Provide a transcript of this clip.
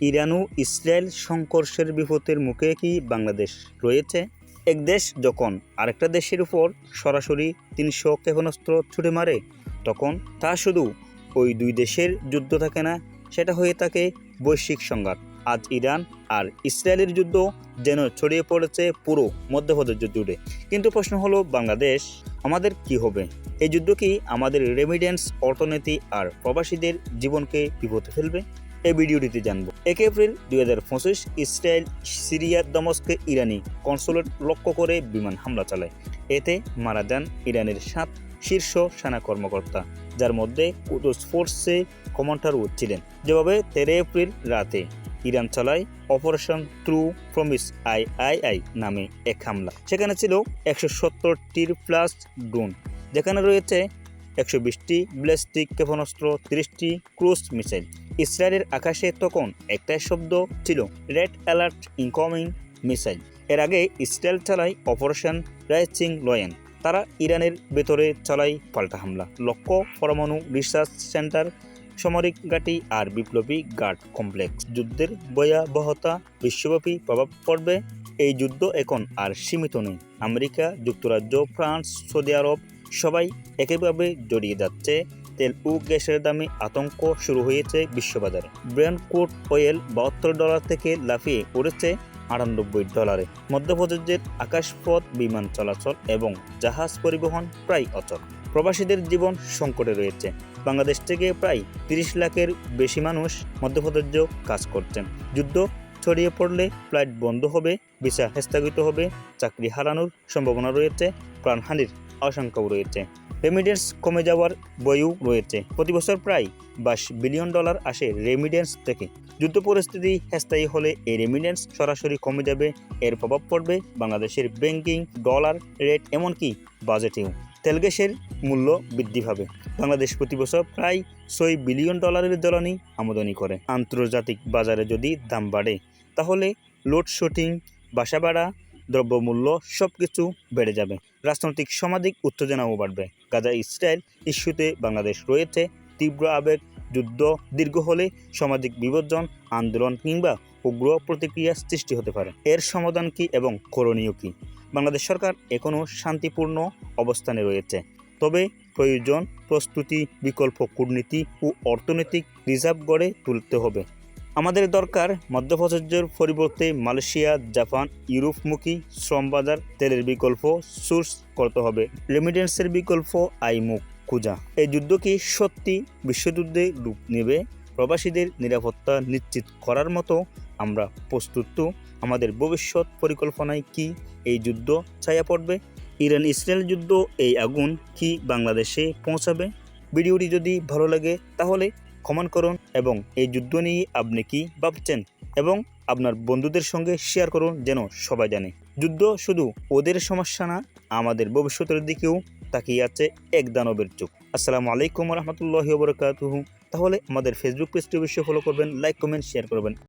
Iran ও Israel সংঘর্ষের বিপদের মুখে কি বাংলাদেশ রয়েছে? এক দেশ যখন আরেকটা দেশের উপর সরাসরি তিনশো ক্ষেপণাস্ত্র ছুটে মারে, তখন তা শুধু ওই দুই দেশের যুদ্ধ থাকে না, সেটা হয়ে থাকে বৈশ্বিক সংঘাত। আজ ইরান আর ইসরায়েলের যুদ্ধ যেন ছড়িয়ে পড়েছে পুরো মধ্যপ্রদেশ জুড়ে। কিন্তু প্রশ্ন হলো, বাংলাদেশ আমাদের কি হবে? এই যুদ্ধ কি আমাদের রেমিডেন্স, অর্থনীতি আর প্রবাসীদের জীবনকে বিপদে ফেলবে? এই ভিডিওটিতে জানব। এক এপ্রিল দুই হাজার পঁচিশ ইসরায়েল, সিরিয়ার দমস্কে ইরানি কনসুলেট লক্ষ্য করে বিমান হামলা চালায়। এতে মারা যান ইরানের সাত শীর্ষ সেনা কর্মকর্তা, যার মধ্যে কুদস ফোর্সে কমান্ডারও ছিলেন। যেভাবে তেরো এপ্রিল রাতে ইরান চালায় operation true promise I I I নামে এক হামলা। সেখানে ছিল একশো সত্তরটির প্লাস ড্রোন, যেখানে রয়েছে একশো বিশটি ব্যালিস্টিক ক্ষেপণাস্ত্র, তিরিশটি ক্রুজ মিসাইল। ইসরায়েলের আকাশে তখন একটাই শব্দ ছিল রেড অ্যালার্ট ইনকমিং মিসাইল এর আগে ইসরায়েল চালায় অপারেশন রাইচিং লয়েন। তারা ইরানের ভেতরে চালায় পাল্টা হামলা। লক্ষ্য, পরমাণু রিসার্চ সেন্টার, সামরিক ঘাঁটি আর বিপ্লবী গার্ড কমপ্লেক্স। যুদ্ধের ভয়াবহতা, বিশ্বব্যাপী প্রভাব পড়বে। এই যুদ্ধ এখন আর সীমিত নেই আমেরিকা, যুক্তরাজ্য, ফ্রান্স, সৌদি আরব সবাই একইভাবে জড়িয়ে যাচ্ছে। তেল ও গ্যাসের দামে আতঙ্ক শুরু হয়েছে বিশ্ববাজারে। ব্র্যান্ড কোট অয়েল বাহাত্তর ডলার থেকে লাফিয়ে উড়েছে আটানব্বই ডলারে। মধ্যপ্রদেশের আকাশপথ, বিমান চলাচল এবং জাহাজ পরিবহন প্রায় অচল। প্রবাসীদের জীবন সংকটে রয়েছে। বাংলাদেশ থেকে প্রায় তিরিশ লাখের বেশি মানুষ মধ্যপ্রদেশেও কাজ করছেন। যুদ্ধ ছড়িয়ে পড়লে ফ্লাইট বন্ধ হবে, ভিসা স্থগিত হবে, চাকরি হারানোর সম্ভাবনা রয়েছে। প্রাণহানির আশঙ্কাও রয়েছে। রেমিডেন্স কমে যাওয়ার বইও রয়েছে। প্রতি বছর প্রায় বাইশ বিলিয়ন ডলার আসে রেমিডেন্স থেকে। যুদ্ধ পরিস্থিতি স্থায়ী হলে এই রেমিডেন্স সরাসরি কমে যাবে, এর প্রভাব পড়বে বাংলাদেশের ব্যাংকিং, ডলার, রেট, এমনকি বাজেটেও। তেল গ্যাসের মূল্য বৃদ্ধি পাবে। বাংলাদেশ প্রতি বছর প্রায় ছয় বিলিয়ন ডলারের জ্বালানি আমদানি করে। আন্তর্জাতিক বাজারে যদি দাম বাড়ে, তাহলে লোডশেডিং, বাসা ভাড়া দ্রব্যমূল্য সব কিছু বেড়ে যাবে। রাজনৈতিক সামাজিক উত্তেজনাও বাড়বে। গাজা ইসরায়েল ইস্যুতে বাংলাদেশ রয়েছে তীব্র আবেগ, যুদ্ধ দীর্ঘ হলে সামাজিক বিভাজন, আন্দোলন কিংবা উগ্র প্রতিক্রিয়া সৃষ্টি হতে পারে। এর সমাধান কি এবং করণীয় কি? বাংলাদেশ সরকার এখনও শান্তিপূর্ণ অবস্থানে রয়েছে। তবে প্রয়োজন প্রস্তুতি, বিকল্প কূটনীতি ও অর্থনৈতিক রিজার্ভ গড়ে তুলতে হবে। আমাদের দরকার মধ্যপ্রাচ্যের পরিবর্তে মালয়েশিয়া, জাপান, ইউরোপমুখী শ্রমবাজার, তেলের বিকল্প সোর্স করতে হবে। রেমিডেন্সের বিকল্প আইমুখ, খুঁজা। এই যুদ্ধ কি সত্যি বিশ্বযুদ্ধে রূপ নেবে? প্রবাসীদের নিরাপত্তা নিশ্চিত করার মতো আমরা প্রস্তুত তো? আমাদের ভবিষ্যৎ পরিকল্পনায় কি এই যুদ্ধ ছায়া পড়বে? ইরান ইসরায়েল যুদ্ধ এই আগুন কি বাংলাদেশে পৌঁছাবে? ভিডিওটি যদি ভালো লাগে তাহলে কমেন্ট করুন এবং এই যুদ্ধ নিয়ে আপনি কি ভাবছেন? এবং আপনার বন্ধুদের সঙ্গে শেয়ার করুন যেন সবাই জানে। যুদ্ধ শুধু ওদের সমস্যা না, আমাদের ভবিষ্যতের দিকেও তাকিয়ে আছে এক দানবের চোখ। আসসালামু আলাইকুম রহমতুল্লাহ বরকাতুহু। তাহলে আমাদের ফেসবুক পেজটি অবশ্যই ফলো করবেন লাইক কমেন্ট শেয়ার করবেন।